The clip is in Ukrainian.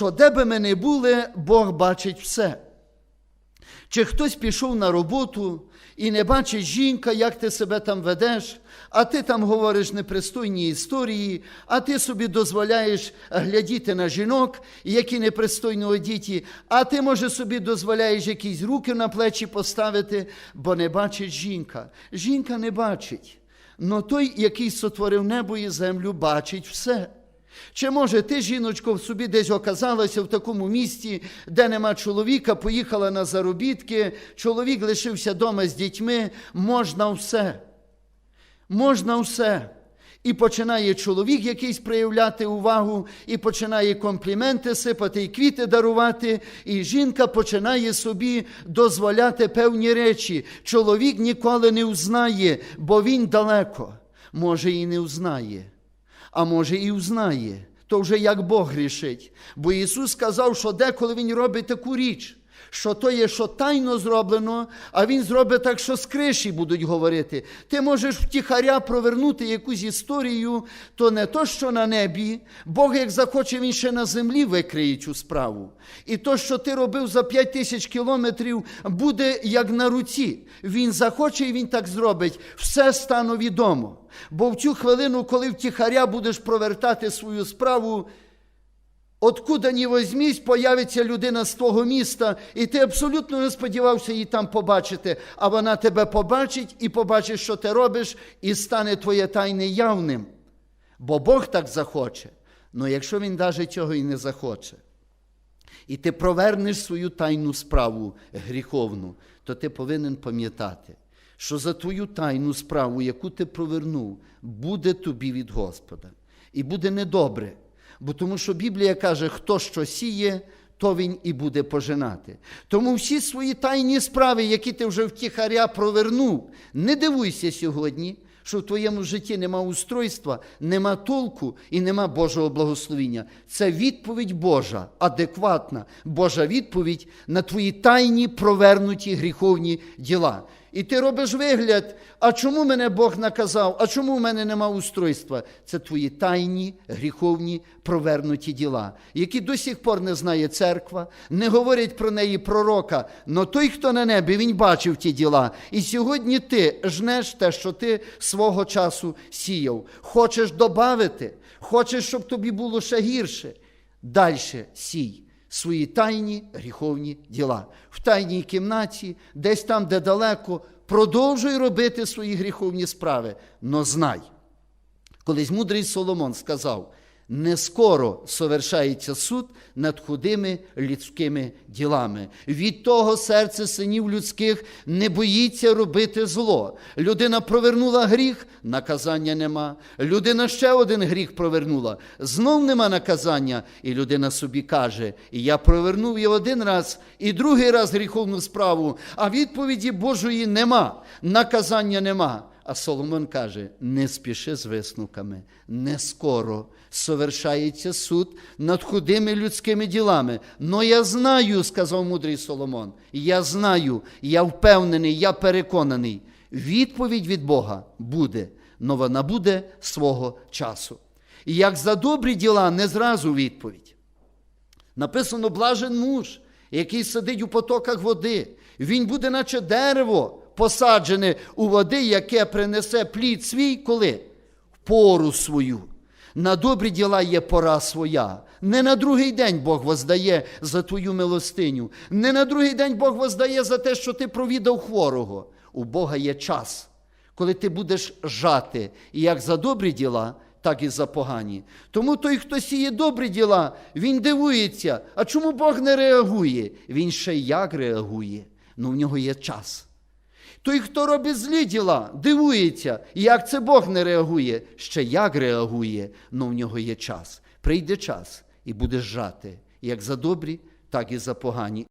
що де би ми не були, Бог бачить все. Чи хтось пішов на роботу і не бачить жінка, як ти себе там ведеш, а ти там говориш непристойні історії, а ти собі дозволяєш глядіти на жінок, які непристойно одіті, а ти, може, собі дозволяєш якісь руки на плечі поставити, бо не бачить жінка. Жінка не бачить. Но той, який сотворив небо і землю, бачить все. Чи може ти, жіночко, в собі десь оказалася в такому місті, де нема чоловіка, поїхала на заробітки, чоловік лишився вдома з дітьми, можна все. Можна все. І починає чоловік якийсь проявляти увагу, і починає компліменти сипати, і квіти дарувати, і жінка починає собі дозволяти певні речі. Чоловік ніколи не узнає, бо він далеко. Може, і не узнає а може і узнає. То вже як Бог рішить. Бо Ісус сказав, що деколи Він робить таку річ, що то є, що тайно зроблено, а Він зробить так, що з криші будуть говорити. Ти можеш втіхаря провернути якусь історію, то не то, що на небі, Бог, як захоче, Він ще на землі викриє цю справу. І то, що ти робив за п'ять тисяч кілометрів, буде як на руці. Він захоче і він так зробить. Все стане відомо. Бо в цю хвилину, коли втіхаря будеш провертати свою справу, откуда ні возьмісь, появиться людина з твого міста, і ти абсолютно не сподівався її там побачити, а вона тебе побачить і побачить, що ти робиш, і стане твоє тайне явним. Бо Бог так захоче. Ну якщо він навіть цього і не захоче, і ти провернеш свою тайну справу гріховну, то ти повинен пам'ятати, що за твою тайну справу, яку ти провернув, буде тобі від Господа. І буде недобре. Бо тому що Біблія каже, хто що сіє, то він і буде пожинати. Тому всі свої тайні справи, які ти вже втіхаря провернув, не дивуйся сьогодні, що в твоєму житті нема устройства, нема толку і нема Божого благословіння. Це відповідь Божа, адекватна Божа відповідь на твої тайні провернуті гріховні діла. І ти робиш вигляд, а чому мене Бог наказав, а чому в мене нема устройства? Це твої тайні, гріховні, провернуті діла, які до сих пор не знає церква, не говорять про неї пророка. Но той, хто на небі, він бачив ті діла. І сьогодні ти жнеш те, що ти свого часу сіяв. Хочеш добавити, хочеш, щоб тобі було ще гірше. Дальше сій свої тайні гріховні діла. В тайній кімнаті, десь там, де далеко, продовжуй робити свої гріховні справи. Но знай, колись мудрий Соломон сказав: не скоро совершається суд над худими людськими ділами. Від того серце синів людських не боїться робити зло. Людина провернула гріх, наказання нема. Людина ще один гріх провернула, знов нема наказання. І людина собі каже: я провернув і один раз, і другий раз гріховну справу, а відповіді Божої нема, наказання нема. А Соломон каже: не спіши з висновками, не скоро совершається суд над худими людськими ділами. Но я знаю, сказав мудрий Соломон, я знаю, я впевнений, я переконаний. Відповідь від Бога буде, но вона буде свого часу. І як за добрі діла, не зразу відповідь. Написано блажен муж, який сидить у потоках води. Він буде, наче дерево, посаджене у води, яке принесе плід свій коли? В пору свою. На добрі діла є пора своя. Не на другий день Бог воздає за твою милостиню. Не на другий день Бог воздає за те, що ти провідав хворого. У Бога є час, коли ти будеш жати і як за добрі діла, так і за погані. Тому той, хто сіє добрі діла, він дивується. А чому Бог не реагує? Він ще як реагує. Ну в нього є час. Той, хто робить злі діла, дивується, як це Бог не реагує, ще як реагує, але в нього є час. Прийде час і буде жати, як за добрі, так і за погані.